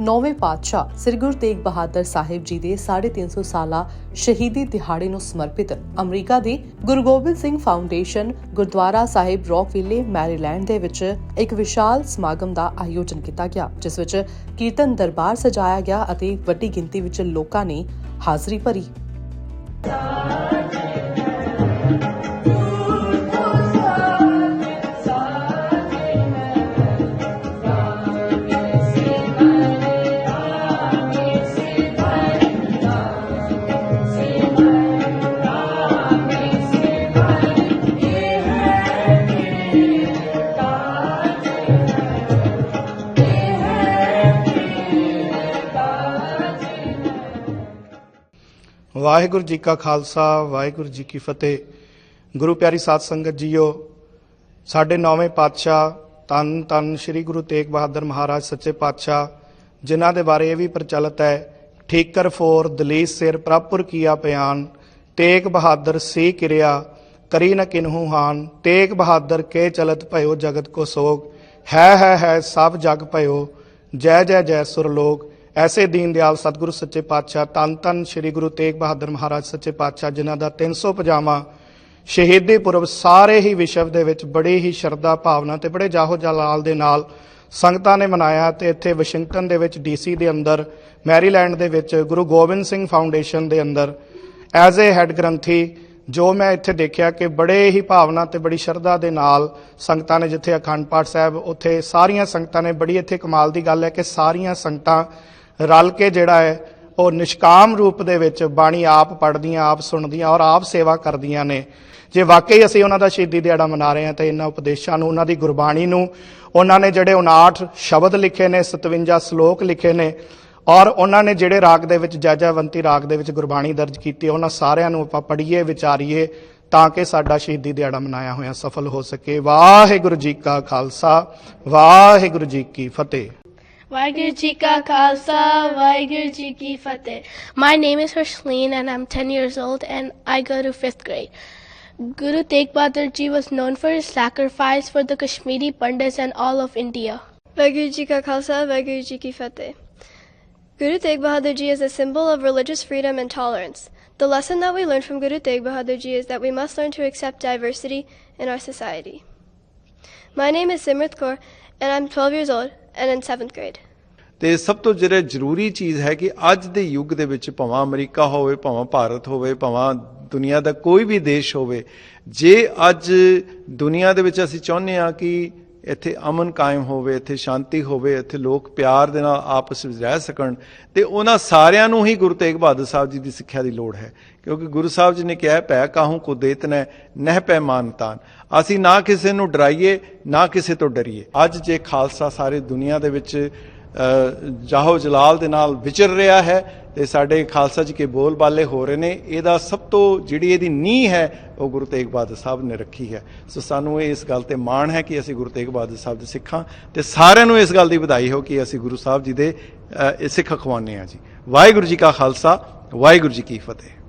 ਨੌਵੇਂ ਪਾਤਸ਼ਾਹ ਸ੍ਰੀ ਗੁਰੂ ਤੇਗ ਬਹਾਦਰ ਸਾਹਿਬ ਜੀ ਦੇ 350 ਸਾਲਾ ਸ਼ਹੀਦੀ ਦਿਹਾੜੇ ਨੂੰ ਸਮਰਪਿਤ ਅਮਰੀਕਾ ਦੀ Guru Gobind Singh foundation Gurdwara Sahib Rockville, Maryland ਦੇ ਵਿੱਚ ਇੱਕ ਵਿਸ਼ਾਲ ਸਮਾਗਮ ਦਾ ਆਯੋਜਨ ਕੀਤਾ ਗਿਆ, ਜਿਸ ਵਿੱਚ ਕੀਰਤਨ ਦਰਬਾਰ ਸਜਾਇਆ ਗਿਆ ਅਤੇ ਵੱਡੀ ਗਿਣਤੀ ਵਿੱਚ ਲੋਕਾਂ ਨੇ ਹਾਜ਼ਰੀ ਭਰੀ। ਵਾਹਿਗੁਰੂ ਜੀ ਕਾ ਖਾਲਸਾ, ਵਾਹਿਗੁਰੂ ਜੀ ਕੀ ਫਤਿਹ। ਗੁਰੂ ਪਿਆਰੀ ਸਾਧ ਸੰਗਤ ਜੀਓ, ਸਾਡੇ ਨੌਵੇਂ ਪਾਤਸ਼ਾਹ ਤਨ ਤਨ ਸ੍ਰੀ ਗੁਰੂ ਤੇਗ ਬਹਾਦਰ ਮਹਾਰਾਜ ਸੱਚੇ ਪਾਤਸ਼ਾਹ, ਜਿਨ੍ਹਾਂ ਦੇ ਬਾਰੇ ਇਹ ਵੀ ਪ੍ਰਚਲਿਤ ਹੈ, ਠੀਕਰ ਫੋਰ ਦਲੀਸ ਸਿਰ ਪ੍ਰਭਪੁਰ ਕੀਆ ਪਿਆਨ, ਤੇਗ ਬਹਾਦਰ ਸੀ ਕਿਰਿਆ, ਕਰੀ ਨ ਕਿਨਹੂ ਹਾਨ, ਤੇਗ ਬਹਾਦਰ ਕੇ ਚਲਤ ਭਇਓ ਜਗਤ ਕੋ ਸੋਗ, ਹੈ ਹੈ ਹੈ ਸਭ ਜਗ ਭਇਓ, ਜੈ ਜੈ ਜੈ ਸੁਰਲੋਕ ਐਸੇ ਦੀਨ ਦਿਆਲ ਸਤਿਗੁਰੂ ਸੱਚੇ ਪਾਤਸ਼ਾਹ ਤਨ ਤਨ ਸ੍ਰੀ ਗੁਰੂ ਤੇਗ ਬਹਾਦਰ ਮਹਾਰਾਜ ਸੱਚੇ ਪਾਤਸ਼ਾਹ, ਜਿਨ੍ਹਾਂ ਦਾ 350ਵਾਂ ਸ਼ਹੀਦੀ ਪੁਰਬ ਸਾਰੇ ਹੀ ਵਿਸ਼ਵ ਦੇ ਵਿੱਚ ਬੜੀ ਹੀ ਸ਼ਰਧਾ ਭਾਵਨਾ ਤੇ ਬੜੇ ਜਾਹੋ ਜਲਾਲ ਦੇ ਨਾਲ ਸੰਗਤਾਂ ਨੇ ਮਨਾਇਆ ਤੇ ਇੱਥੇ ਵਾਸ਼ਿੰਗਟਨ ਦੇ ਵਿੱਚ, ਡੀਸੀ ਦੇ ਅੰਦਰ, ਮੈਰੀਲੈਂਡ ਦੇ ਵਿੱਚ, ਗੁਰੂ ਗੋਬਿੰਦ ਸਿੰਘ ਫਾਊਂਡੇਸ਼ਨ ਦੇ ਅੰਦਰ, ਐਜ਼ ਅ ਹੈੱਡ ਗ੍ਰੰਥੀ, ਜੋ ਮੈਂ ਇੱਥੇ ਦੇਖਿਆ ਕਿ ਬੜੇ ਹੀ ਭਾਵਨਾ ਤੇ ਬੜੀ ਸ਼ਰਧਾ ਦੇ ਨਾਲ ਸੰਗਤਾਂ ਨੇ ਜਿੱਥੇ ਅਖੰਡ ਪਾਠ ਸਾਹਿਬ, ਉੱਥੇ ਸਾਰੀਆਂ ਸੰਗਤਾਂ ਨੇ, ਬੜੀ ਇੱਥੇ ਕਮਾਲ ਦੀ ਗੱਲ ਹੈ ਕਿ ਸਾਰੀਆਂ ਸੰਗਤਾਂ ਰਲ ਕੇ ਜਿਹੜਾ ਹੈ, ਉਹ ਨਿਸ਼ਕਾਮ ਰੂਪ ਦੇ ਵਿੱਚ ਬਾਣੀ ਆਪ ਪੜ੍ਹਦੀਆਂ, ਆਪ ਸੁਣਦੀਆਂ ਔਰ ਆਪ ਸੇਵਾ ਕਰਦੀਆਂ ਨੇ। ਜੇ ਵਾਕਈ ਅਸੀਂ ਉਹਨਾਂ ਦਾ ਸ਼ਹੀਦੀ ਦਿਹਾੜਾ ਮਨਾ ਰਹੇ ਹਾਂ, ਤਾਂ ਇਹਨਾਂ ਉਪਦੇਸ਼ਾਂ ਨੂੰ, ਉਹਨਾਂ ਦੀ ਗੁਰਬਾਣੀ ਨੂੰ, ਉਹਨਾਂ ਨੇ ਜਿਹੜੇ 59 ਸ਼ਬਦ ਲਿਖੇ ਨੇ 57 ਸ਼ਲੋਕ ਲਿਖੇ ਨੇ, ਔਰ ਉਹਨਾਂ ਨੇ ਜਿਹੜੇ ਰਾਗ ਦੇ ਵਿੱਚ, ਜੈਜੈਵੰਤੀ ਰਾਗ ਦੇ ਵਿੱਚ ਗੁਰਬਾਣੀ ਦਰਜ ਕੀਤੀ, ਉਹਨਾਂ ਸਾਰਿਆਂ ਨੂੰ ਆਪਾਂ ਪੜ੍ਹੀਏ, ਵਿਚਾਰੀਏ, ਤਾਂ ਕਿ ਸਾਡਾ ਸ਼ਹੀਦੀ ਦਿਹਾੜਾ ਮਨਾਇਆ ਹੋਇਆ ਸਫਲ ਹੋ ਸਕੇ। ਵਾਹਿਗੁਰੂ ਜੀ ਕਾ ਖਾਲਸਾ, ਵਾਹਿਗੁਰੂ ਜੀ ਕੀ ਫਤਿਹ। Khalsa, Fateh. My name is Harshleen and I'm 10 years old and I go to 5th grade. Guru Tegh Bahadur Ji was known for his sacrifice for the Kashmiri Pandits and all of India. Khalsa, Fateh. Guru Tegh Bahadur Ji is a symbol of religious freedom and tolerance. The lesson that we learn from Guru Tegh Bahadur Ji is that we must learn to accept diversity in our society. My name is Simrit Kaur and I'm 12 years old and in 7th grade. ਤੇ ਸਭ ਤੋਂ ਜਿਹੜੇ ਜ਼ਰੂਰੀ ਚੀਜ਼ ਹੈ ਕਿ ਅੱਜ ਦੇ ਯੁੱਗ ਦੇ ਵਿੱਚ ਭਾਵੇਂ ਅਮਰੀਕਾ ਹੋਵੇ, ਭਾਵੇਂ ਭਾਰਤ ਹੋਵੇ, ਭਾਵੇਂ ਦੁਨੀਆ ਦਾ ਕੋਈ ਵੀ ਦੇਸ਼ ਹੋਵੇ, ਜੇ ਅੱਜ ਦੁਨੀਆ ਦੇ ਵਿੱਚ ਅਸੀਂ ਚਾਹੁੰਦੇ ਹਾਂ ਕਿ ਇੱਥੇ ਅਮਨ ਕਾਇਮ ਹੋਵੇ, ਇੱਥੇ ਸ਼ਾਂਤੀ ਹੋਵੇ, ਇੱਥੇ ਲੋਕ ਪਿਆਰ ਦੇ ਨਾਲ ਆਪਸ ਵਿੱਚ ਰਹਿ ਸਕਣ ਤੇ ਉਹਨਾਂ ਸਾਰਿਆਂ ਨੂੰ ਹੀ ਗੁਰੂ ਤੇਗ ਬਹਾਦਰ ਸਾਹਿਬ ਜੀ ਦੀ ਸਿੱਖਿਆ ਦੀ ਲੋੜ ਹੈ। ਕਿਉਂਕਿ ਗੁਰੂ ਸਾਹਿਬ ਜੀ ਨੇ ਕਿਹਾ ਪੈ ਕਾਹੂ ਕੋ ਦੇਤਨੈ ਨਹਿ ਪੈ ਮਾਨਤਾਨ ਅਸੀਂ ਨਾ ਕਿਸੇ ਨੂੰ ਡਰਾਈਏ, ਨਾ ਕਿਸੇ ਤੋਂ ਡਰੀਏ। ਅੱਜ ਜੇ ਖਾਲਸਾ ਸਾਰੇ ਦੁਨੀਆ ਦੇ ਵਿੱਚ ਜਾਹੋ ਜਲਾਲ ਦੇ ਨਾਲ ਵਿਚਰ ਰਿਹਾ ਹੈ ਤੇ ਸਾਡੇ ਖਾਲਸਾ ਜੀ ਕੇ ਬੋਲ ਬਾਲੇ ਹੋ ਰਹੇ ਨੇ। ਇਹਦਾ ਸਭ ਤੋਂ ਜਿਹੜੀ ਇਹਦੀ ਨੀਂਹ ਹੈ, ਉਹ ਗੁਰੂ ਤੇਗ ਬਹਾਦਰ ਸਾਹਿਬ ਨੇ ਰੱਖੀ ਹੈ। ਸੋ ਸਾਨੂੰ ਇਹ ਇਸ ਗੱਲ ਤੇ ਮਾਣ ਹੈ ਕਿ ਅਸੀਂ ਗੁਰੂ ਤੇਗ ਬਹਾਦਰ ਸਾਹਿਬ ਦੇ ਸਿੱਖਾਂ ਤੇ ਸਾਰਿਆਂ ਨੂੰ ਇਸ ਗੱਲ ਦੀ ਵਧਾਈ ਹੋ ਕਿ ਅਸੀਂ ਗੁਰੂ ਸਾਹਿਬ ਜੀ ਦੇ ਇਹ ਸਿੱਖ ਅਖਵਾਨੇ ਆ ਜੀ। ਵਾਹਿਗੁਰੂ ਜੀ ਕਾ ਖਾਲਸਾ, ਵਾਹਿਗੁਰੂ ਜੀ ਕੀ ਫਤਿਹ।